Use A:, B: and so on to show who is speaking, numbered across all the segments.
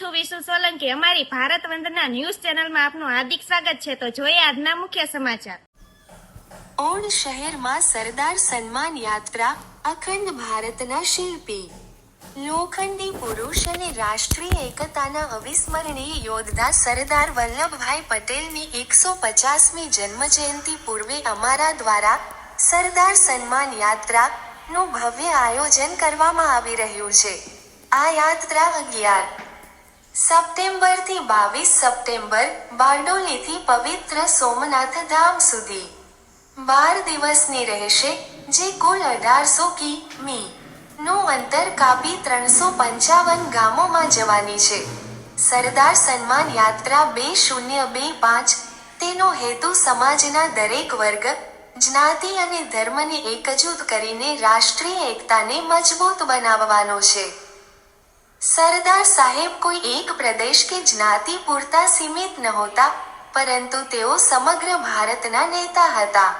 A: છું વિશુ સોલંકી? અમારી ભારત વંદના ન્યૂઝ ચેનલમાં આપનું હાર્દિક સ્વાગત છે. તો જોઈએ આજના મુખ્ય સમાચાર.
B: ઓણ શહેરમાં સરદાર સન્માન યાત્રા, અખંડ ભારતના શિલ્પી. લોખંડી પુરુષ અને રાષ્ટ્રીય એકતાના અવિસ્મરણીય યોદ્ધા સરદાર વલ્લભભાઈ પટેલની એકસો પચાસમી જન્મજયંતિ પૂર્વે અમારા દ્વારા સરદાર સન્માન યાત્રા નું ભવ્ય આયોજન કરવામાં આવી રહ્યું છે. આ યાત્રા અગિયાર સપ્ટેમ્બરથી બાવીસ સપ્ટેમ્બર બારડોલીથી પવિત્ર સોમનાથ ધામ સુધી. બાર દિવસની રહેશે જે કુલ અઢારસો કિમી. નું અંતર કાપી ત્રણસો પંચાવન ગામોમાં જવાની છે. સરદાર સન્માન યાત્રા બે શૂન્ય બે પાંચ તેનો હેતુ સમાજના દરેક વર્ગ, જ્ઞાતિ અને ધર્મને એકજૂથ કરીને રાષ્ટ્રીય એકતાને મજબૂત બનાવવાનો છે. સરદાર સાહેબ કોઈ એક પ્રદેશ કે જ્ઞાતિ પૂરતા સીમિત નહોતા, પરંતુ તેઓ સમગ્ર ભારતના નેતા હતા.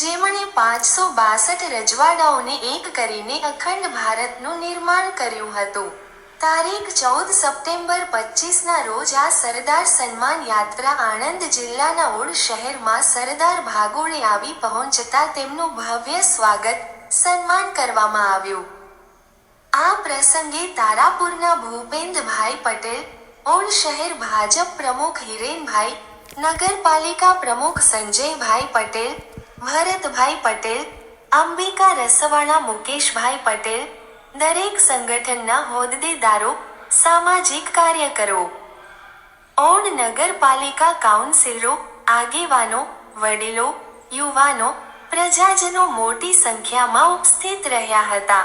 B: જેમણે પાંચસો બાસઠ રજવાડાઓને એક કરીને અખંડ ભારતનું નિર્માણ કર્યું હતું. તારીખ ચૌદ સપ્ટેમ્બર પચીસના રોજ આ સરદાર સન્માન યાત્રા આણંદ જિલ્લાના ઓડ શહેરમાં સરદાર ભાગોળે આવી પહોંચતા તેમનું ભવ્ય સ્વાગત સન્માન કરવામાં આવ્યું. આ પ્રસંગે તારાપુરના ભૂપેન્દ્રભાઈ પટેલ ઓળ શહેર ભાજપ પ્રમુખ હિરેનભાઈ, નગરપાલિકા પ્રમુખ સંજયભાઈ પટેલ, ભરતભાઈ પટેલ, અંબિકા રસવાળા મુકેશભાઈ પટેલ, દરેક સંગઠનના હોદ્દેદારો, સામાજિક કાર્યકરો, ઓણ નગરપાલિકા કાઉન્સિલરો, આગેવાનો, વડીલો, યુવાનો, પ્રજાજનો મોટી સંખ્યામાં ઉપસ્થિત રહ્યા હતા.